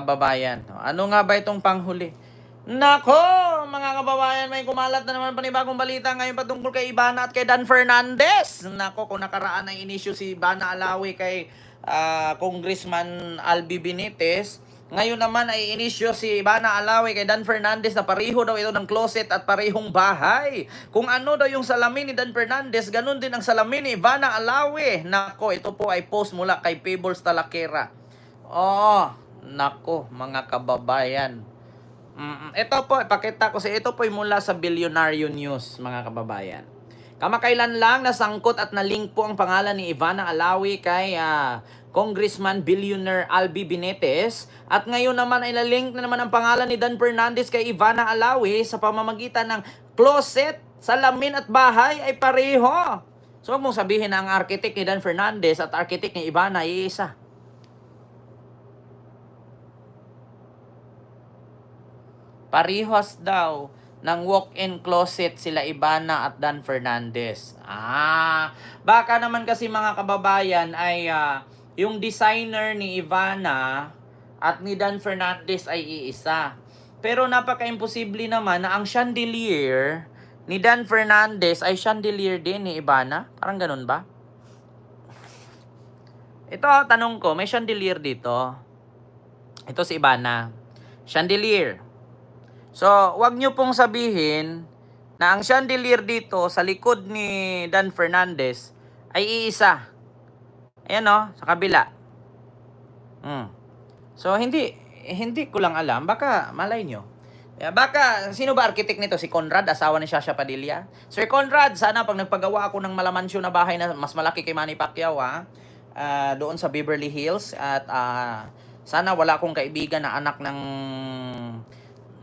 kababayan. Ano nga ba itong panghuli? Nako, mga kababayan, may kumalat na naman panibagong balita ngayon patungkol kay Ivana at kay Dan Fernandez. Nako, kung nakaraan ay inisyu si Ivana Alawi kay ah, Congressman Albi Benitez, ngayon naman ay inisyu si Ivana Alawi kay Dan Fernandez na pareho daw ito ng closet at parehong bahay. Kung ano daw yung salamin ni Dan Fernandez, ganun din ang salamin ni Ivana Alawi. Nako, ito po ay post mula kay Fables Talakera. Oh, nako, mga kababayan. Mm, ito po, ipakita ko sa ito po mula sa Billionaire News, mga kababayan. Kamakailan lang nasangkot at na-link po ang pangalan ni Ivana Alawi kay ah, Congressman Billionaire Albi Benitez at ngayon naman ay na-link na naman ang pangalan ni Dan Fernandez kay Ivana Alawi sa pamamagitan ng closet, salamin at bahay ay pareho. So huwag mong sabihin na ang architect ni Dan Fernandez at architect ni Ivana ay isa. Parihos daw ng walk-in closet sila Ibana at Dan Fernandez. Ah, baka naman kasi mga kababayan ay ah, yung designer ni Ivana at ni Dan Fernandez ay iisa. Pero napaka-imposible naman na ang chandelier ni Dan Fernandez ay chandelier din ni Ivana. Parang ganun ba? Ito, tanong ko, may chandelier dito. Ito si Ivana. Chandelier. So, wag nyo pong sabihin na ang chandelier dito sa likod ni Dan Fernandez ay iisa. Ayan o, sa kabila. Hmm. So, hindi, hindi ko lang alam. Baka, malay nyo. Yeah, baka, sino ba architect nito? Si Conrad, asawa ni Shasha Padilla? Sir Conrad, sana pag nagpagawa ako ng malamansyo na bahay na mas malaki kay Manny Pacquiao, ha? Ah, doon sa Beverly Hills at ah, sana wala akong kaibigan na anak ng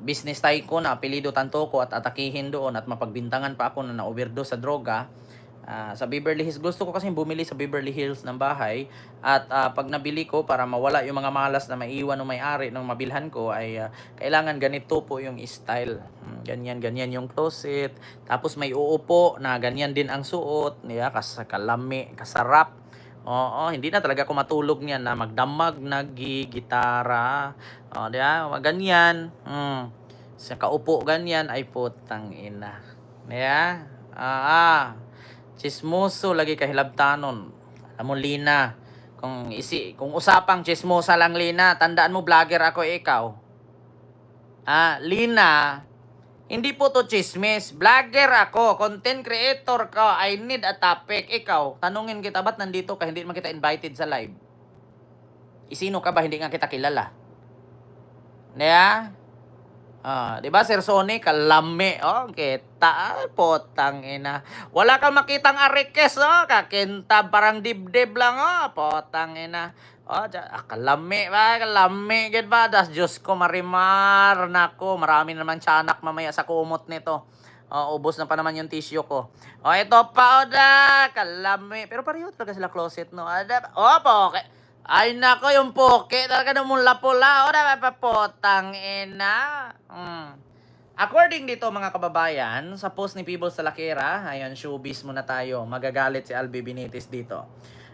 business tycoon na apelido Tantoko at atakihin doon at mapagbintangan pa ako na na-overdose sa droga. Ah, sa Beverly Hills, gusto ko kasi bumili sa Beverly Hills ng bahay at ah, pag nabili ko para mawala yung mga malas na maiwan ng may-ari ng mabilhan ko ay ah, kailangan ganito po yung style. Hmm, Ganyan, ganyan yung closet. Tapos may uupo na ganyan din ang suot. Niya, kas kalami, kasarap. Oo, hindi na talaga ako matulog niyan na magdamag, nagigitara. O, di ba? Ganyan. Mm. Sa kaupo ganyan ay putang ina. Di ba? Ah, ah. Chismoso lagi kahilabtanon. Alam mo, Lina, kung isi, kung usapang chismosa lang, Lina, tandaan mo, vlogger ako, ikaw. Ah, Lina, hindi po to chismis. Vlogger ako, content creator ko. I need a topic. Ikaw, tanungin kita, ba't nandito ka? Hindi naman kita invited sa live. Isino ka ba? Hindi nga kita kilala. Diya? Ah, 'di ba Sir Sony kalami oh kita potang ina. Wala kang makitang arikes oh, kakintab parang dibdib lang oh, potang ina. Oh, kalami ba, kalami gid ba das Diyos ko marimar nako, marami naman tiyanak mamaya sa kumot nito. Oh, ubos na pa naman yung tissue ko. Oh, ito pa, Oda. Kalami. Pero pareho talaga sila closet, no? Ada, oh, poke. Ay, nako, yung poke. Talaga na mula-pula. Oda, papapotang ina. Mm. According dito, mga kababayan, sa post ni People sa Lakera, ayun, showbiz muna tayo. Magagalit si Albi Benitez dito.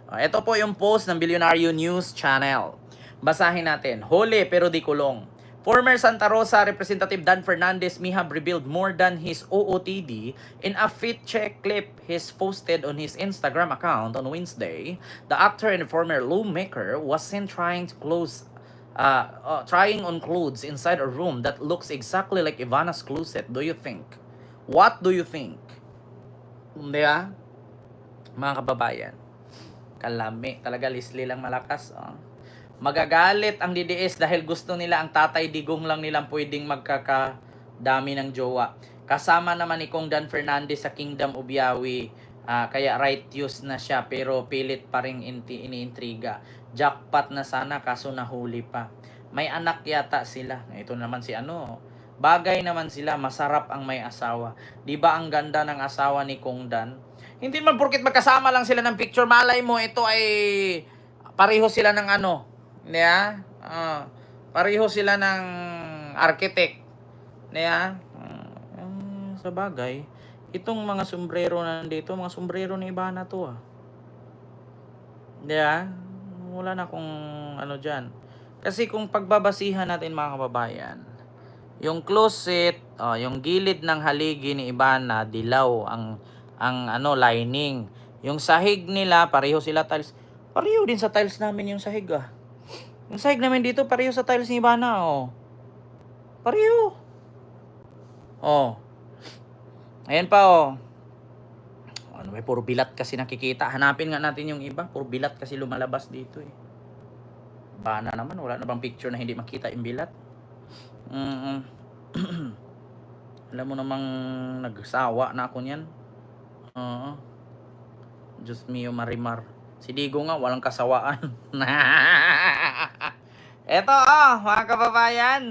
Oh, ito po yung post ng Billionaire News Channel. Basahin natin. Huli pero di kulong. Former Santa Rosa Representative Dan Fernandez have revealed more than his OOTD in a fit check clip he's posted on his Instagram account on Wednesday. The actor and former lawmaker was seen trying to close uh, uh, trying on clothes inside a room that looks exactly like Ivana's closet. Do you think? What do you think? Di ba? Mga kababayan. Kalami. Talaga lisli lang malakas. Oh. Magagalit ang DDS dahil gusto nila ang tatay digong lang nilang pwedeng magkakadami ng jowa. Kasama naman ni Kong Dan Fernandez sa Kingdom of Yawi. Ah, kaya right use na siya pero pilit pa rin inti iniintriga. Jackpot na sana kaso nahuli pa. May anak yata sila. Ito naman si ano. Bagay naman sila, masarap ang may asawa. 'Di ba ang ganda ng asawa ni Kong Dan? Hindi man porkit magkasama lang sila ng picture, malay mo ito ay pareho sila ng ano, niya? Ah, pareho sila ng architect. Niya? Ah, sa bagay, itong mga sombrero na nandito, mga sombrero ni Ivana to ah. Diba? Wala na akong ano dyan. Kasi kung pagbabasihan natin mga kababayan, yung closet, oh, yung gilid ng haligi ni Ibana, dilaw ang ang ano lining. Yung sahig nila, pareho sila tiles. Pareho din sa tiles namin yung sahig ah. Yung sahig namin dito, pareho sa tiles ni Ibana, oh. Pareho. Oh. Ayan pa, oh. Ano ba, puro bilat kasi nakikita. Hanapin nga natin yung iba. Puro bilat kasi lumalabas dito eh. Bana naman, wala na bang picture na hindi makita yung bilat? Mm Alam mo namang nagsawa na ako niyan. Oo. Diyos mio marimar. Si Digo nga, walang kasawaan. Eto oh, mga kababayan.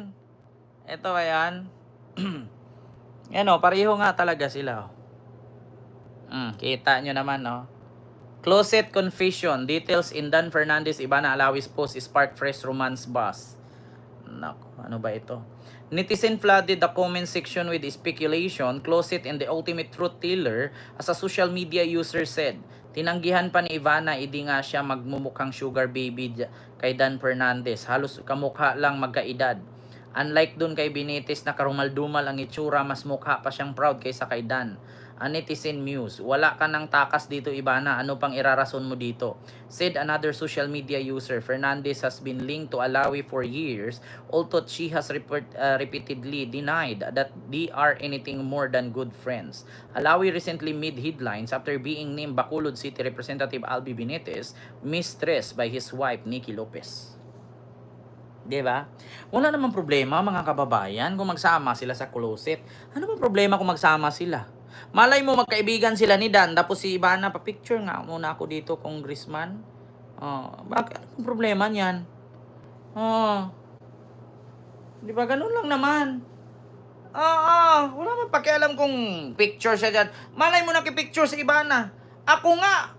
Eto ba yan? oh, pareho nga talaga sila oh. Mm, kita nyo naman, no? Closet confession. Details in Dan Fernandez Ibana Alawis post spark fresh romance buzz. Ano ba ito? Netizen flooded the comment section with speculation, closet and the ultimate truth teller as a social media user said. Tinanggihan pa ni Ivana, hindi nga siya magmumukhang sugar baby kay Dan Fernandez. Halos kamukha lang magkaedad. Unlike dun kay Benitez na karumal-dumal ang itsura, mas mukha pa siyang proud kaysa kay Dan. A netizen muse, wala ka ng takas dito Ibana, ano pang irarason mo dito? Said another social media user, Fernandez has been linked to Alawi for years, although she has report, uh, repeatedly denied that they are anything more than good friends. Alawi recently made headlines after being named Bacolod City Representative Albi Benitez, mistress by his wife Nikki Lopez. 'Di ba? Wala namang problema mga kababayan kung magsama sila sa closet. Ano bang problema kung magsama sila? Malay mo magkaibigan sila ni Dan tapos si Ivana pa picture nga muna ako dito congressman. Oh, bakit anong problema niyan? Oh. 'Di ba ganun lang naman? Oo, wala man pakialam kung picture siya dyan. Malay mo nakipicture si Ivana. Ako nga,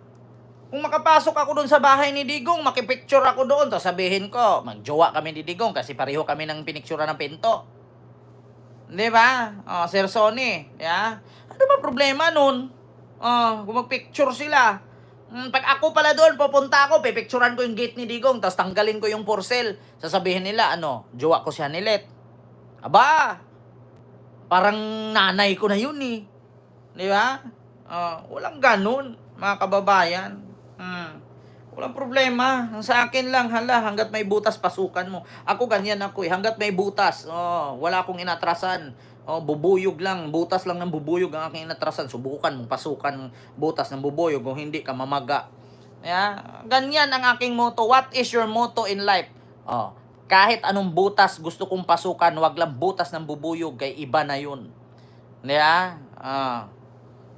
kung makapasok ako doon sa bahay ni Digong, makipicture ako doon, tapos sabihin ko, magjowa kami ni Digong kasi pareho kami ng pinictura ng pinto. Di ba? Oh, Sir Sony, ya? Ano ba problema nun? Oh, kung magpicture sila. Mm, pag ako pala doon, pupunta ako, pipicturan ko yung gate ni Digong, tapos tanggalin ko yung porcel. Sasabihin nila, ano, jowa ko siya nilet. Aba, parang nanay ko na yun eh. Di ba? Ah, walang ganun, mga kababayan. Hmm. Walang problema. Sa akin lang, hala, hanggat may butas, pasukan mo. Ako ganyan ako eh. Hanggat may butas, oh, wala akong inatrasan. Oh, bubuyog lang, butas lang ng bubuyog ang aking inatrasan. Subukan mong pasukan butas ng bubuyog kung hindi ka mamaga. Yeah? Ganyan ang aking motto. What is your motto in life? Oh, kahit anong butas gusto kong pasukan, wag lang butas ng bubuyog, kay iba na yun. Yeah? Ah.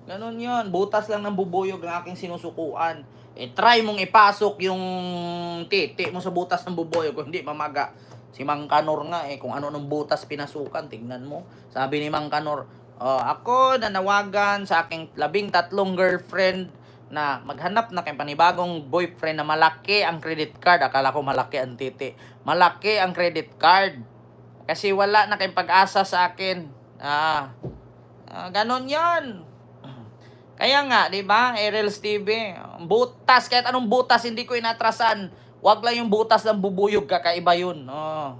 Ganun yun. Butas lang ng bubuyog ang aking sinusukuan. Eh, try mong ipasok yung titi mo sa butas ng bubuyog kung hindi mamaga. Si Mang Kanor nga eh, kung ano nung butas pinasukan, tignan mo. Sabi ni Mang Kanor, "Oh, ako nanawagan sa aking labing tatlong girlfriend na maghanap na kay panibagong boyfriend na malaki ang credit card. Akala ko malaki ang titi. Malaki ang credit card. Kasi wala na kayong pag-asa sa akin. Ah, ah ganon yan. Kaya nga, di ba, Ariel's TV, butas, kahit anong butas, hindi ko inatrasan. Wag lang yung butas ng bubuyog, kakaiba yun. Oh.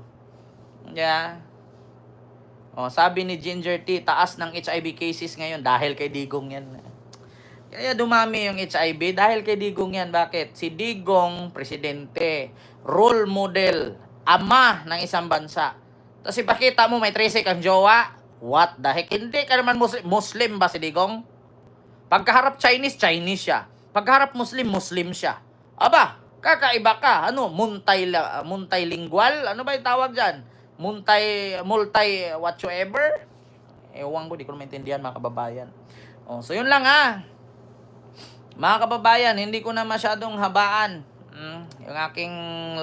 Yeah. Oh, sabi ni Ginger T, taas ng HIV cases ngayon dahil kay Digong yan. Kaya dumami yung HIV dahil kay Digong yan. Bakit? Si Digong, presidente, role model, ama ng isang bansa. Tapos ipakita mo may 13 kang jowa. What the heck? Hindi ka naman Muslim, Muslim ba si Digong? Pagkaharap Chinese, Chinese siya. Pagkaharap Muslim, Muslim siya. Aba, kakaiba ka. Ano, multi, multilingual? Ano ba yung tawag dyan? Multi, multi whatsoever? Ewan ko, di ko maintindihan mga kababayan. Oh, so yun lang ha. Mga kababayan, hindi ko na masyadong habaan. Mm, yung aking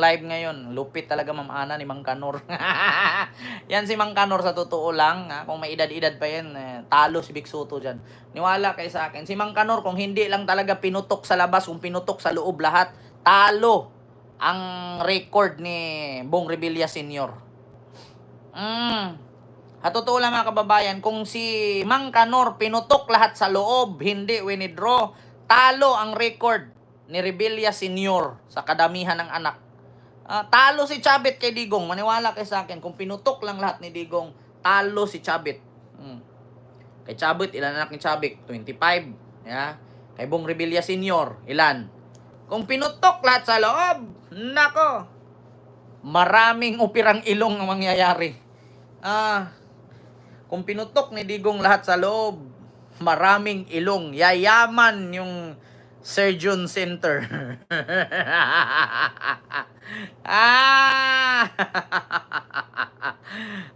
live ngayon, lupit talaga Ma'am Ana ni Mang Kanor. yan si Mang Kanor sa totoo lang. Ha? Kung may edad-edad pa yan, eh, talo si Big Soto dyan. Niwala kay sa akin. Si Mang Kanor, kung hindi lang talaga pinutok sa labas, kung pinutok sa loob lahat, talo ang record ni Bong Revilla Senior. Mm. At totoo lang mga kababayan, kung si Mang Kanor pinutok lahat sa loob, hindi winidraw, talo ang record ni Rebilla Senior sa kadamihan ng anak. Ah, talo si Chabit kay Digong. Maniwala kay sa akin. Kung pinutok lang lahat ni Digong, talo si Chabit. Hmm. Kay Chabit, ilan anak ni Chabit? 25. Yeah. Kay Bong Revilla Senior, ilan? Kung pinutok lahat sa loob, nako, maraming upirang ilong ang mangyayari. Ah, kung pinutok ni Digong lahat sa loob, maraming ilong. Yayaman yung Surgeon Center. ah!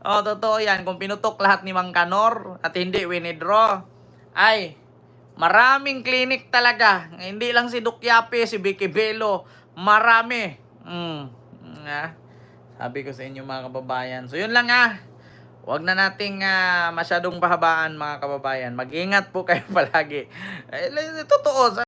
oh, totoo yan. Kung pinutok lahat ni Mang Kanor at hindi winidraw, ay, maraming clinic talaga. Hindi lang si Dukyape, si Vicky Belo. Marami. Mm. Ah. Sabi ko sa inyo mga kababayan. So, yun lang ah. Huwag na nating ah, masyadong pahabaan mga kababayan. Mag-ingat po kayo palagi. Eh, totoo.